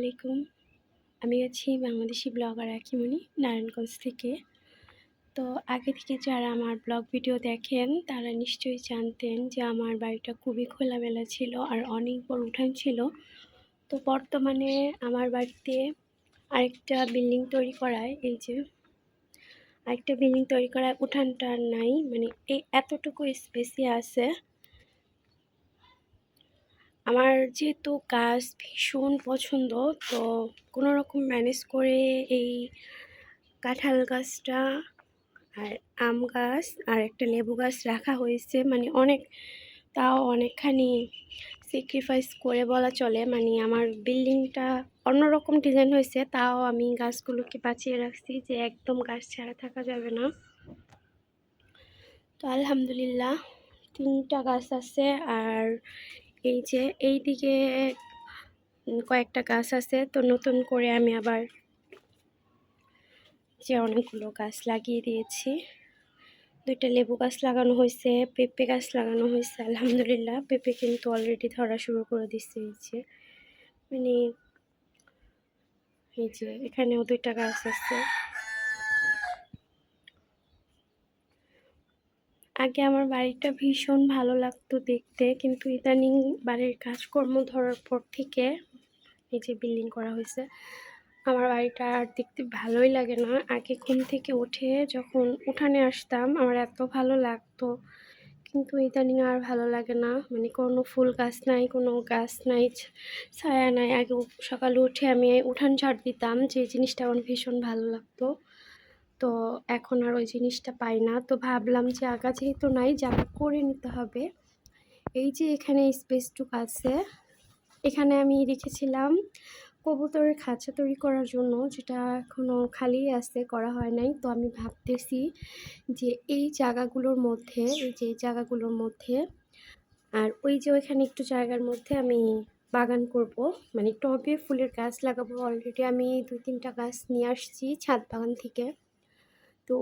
আলাইকুম। আমি আছি বাংলাদেশি ব্লগার আকিমণি নারায়ণগঞ্জ থেকে। তো আগে থেকে যারা আমার ব্লগ ভিডিও দেখেন, তারা নিশ্চয়ই জানতেন যে আমার বাড়িটা খুবই খোলামেলা ছিল আর অনেক বড় উঠান ছিল। তো বর্তমানে আমার বাড়িতে আরেকটা বিল্ডিং তৈরি করায়, এই যে আরেকটা বিল্ডিং তৈরি করায় উঠানটা নাই মানে এই এতটুকু স্পেসই আছে। আমার যেহেতু গাছ ভীষণ পছন্দ, তো কোনো রকম ম্যানেজ করে এই কাঁঠাল গাছটা আর আম গাছ আর একটা লেবু গাছ রাখা হয়েছে। মানে অনেক, তাও অনেকখানি স্যাক্রিফাইস করে বলা চলে। মানে আমার বিল্ডিংটা অন্যরকম ডিজাইন হয়েছে, তাও আমি গাছগুলোকে বাঁচিয়ে রাখছি যে একদম গাছ ছাড়া থাকা যাবে না। তো আলহামদুলিল্লাহ, তিনটা গাছ আছে আর এই যে এই দিকে কয়েকটা গাছ আছে, তো নতুন করে আমি আবার যে অনেকগুলো গাছ লাগিয়ে দিয়েছি। দুইটা লেবু গাছ লাগানো হয়েছে, পেঁপে গাছ লাগানো হয়েছে, আলহামদুলিল্লাহ। পেঁপে কিন্তু অলরেডি ধরা শুরু করে দিচ্ছে এই যে। মানে এই যে এখানেও দুইটা গাছ আছে। আগে আমার বাড়িটা ভীষণ ভালো লাগতো দেখতে, কিন্তু ইদানিং বাড়ির কাজকর্ম ধরার পর থেকে এই যে বিল্ডিং করা হয়েছে। আমার বাড়িটা আর দেখতে ভালোই লাগে না। আগে ঘুম থেকে উঠে যখন উঠানে আসতাম, আমার এত ভালো লাগতো। কিন্তু ইদানিং আর ভালো লাগে না। মানে কোনো ফুল গাছ নাই, কোনো গাছ নাই, ছায়া নাই। আগে সকালে উঠে আমি উঠান ঝাড় দিতাম, যে জিনিসটা আমার ভীষণ ভালো লাগতো। তো এখন আর ওই জিনিসটা পাই না। তো ভাবলাম যে আঁকা যেহেতু নাই জায়গা করে নিতে হবে। এই যে এখানে স্পেসটুক আছে, এখানে আমি রেখেছিলাম কবুতরের খাঁচা তৈরি করার জন্য, যেটা এখনও খালি আছে, করা হয় নাই। তো আমি ভাবতেছি যে এই জায়গাগুলোর মধ্যে, এই যে জায়গাগুলোর মধ্যে, আর ওই যে ওইখানে একটু জায়গার মধ্যে আমি বাগান করব। মানে টবে ফুলের গাছ লাগাবো। অলরেডি আমি দুই তিনটা গাছ নিয়ে আসছি ছাদ বাগান থেকে। তো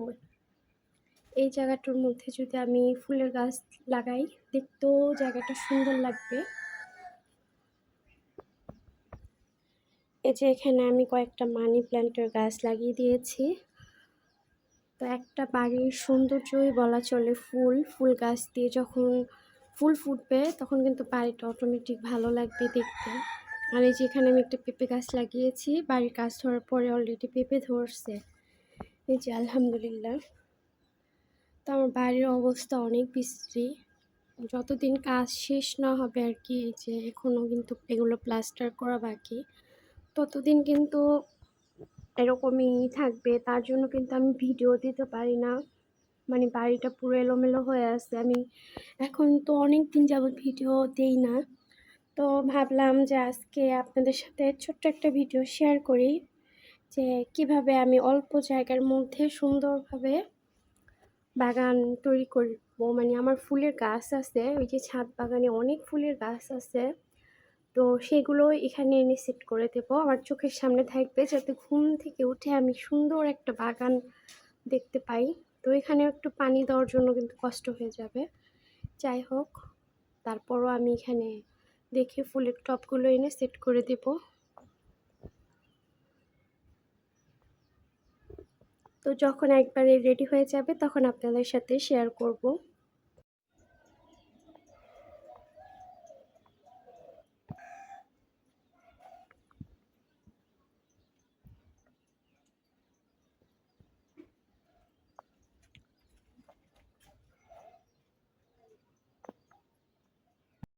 এই জায়গাটার মধ্যে যদি আমি ফুলের গাছ লাগাই, দেখতেও জায়গাটা সুন্দর লাগবে। এই যে এখানে আমি কয়েকটা মানি প্ল্যান্টের গাছ লাগিয়ে দিয়েছি। তো একটা বাড়ির সৌন্দর্যই বলা চলে ফুল। ফুল গাছ দিয়ে যখন ফুল ফুটবে, তখন কিন্তু বাড়িটা অটোমেটিক ভালো লাগবে দেখতে। আর এই যে এখানে আমি একটা পেঁপে গাছ লাগিয়েছি, বাড়ির গাছ ধরার পরে অলরেডি পেঁপে ধরছে। এই যে আলহামদুলিল্লাহ। তো আমার বাড়ির অবস্থা অনেক বিশ্রী। যতদিন কাজ শেষ না হবে আর কি, এই যে এখনও কিন্তু এগুলো প্লাস্টার করা বাকি, ততদিন কিন্তু এরকমই থাকবে। তার জন্য কিন্তু আমি ভিডিও দিতে পারি না। মানে বাড়িটা পুরো এলোমেলো হয়ে আছে। আমি এখন তো অনেক দিন যাবত ভিডিও দেই না। তো ভাবলাম যে আজকে আপনাদের সাথে ছোট্ট একটা ভিডিও শেয়ার করি। যে কীভাবে আমি অল্প জায়গার মধ্যে সুন্দরভাবে বাগান তৈরি করব। মানে আমার ফুলের গাছ আছে, ওই যে ছাদ বাগানে অনেক ফুলের গাছ আছে। তো সেগুলো এখানে এনে সেট করে দেবো। আমার চোখের সামনে থাকবে যাতে ঘুম থেকে উঠে আমি সুন্দর একটা বাগান দেখতে পাই। তো এখানে একটু পানি দেওয়ার জন্য কিন্তু কষ্ট হয়ে যাবে। যাই হোক, তারপরও আমি এখানে দেখে ফুলের টপগুলো এনে সেট করে দেব। তো যখন একবারে রেডি হয়ে যাবে তখন আপনাদের সাথে শেয়ার করব।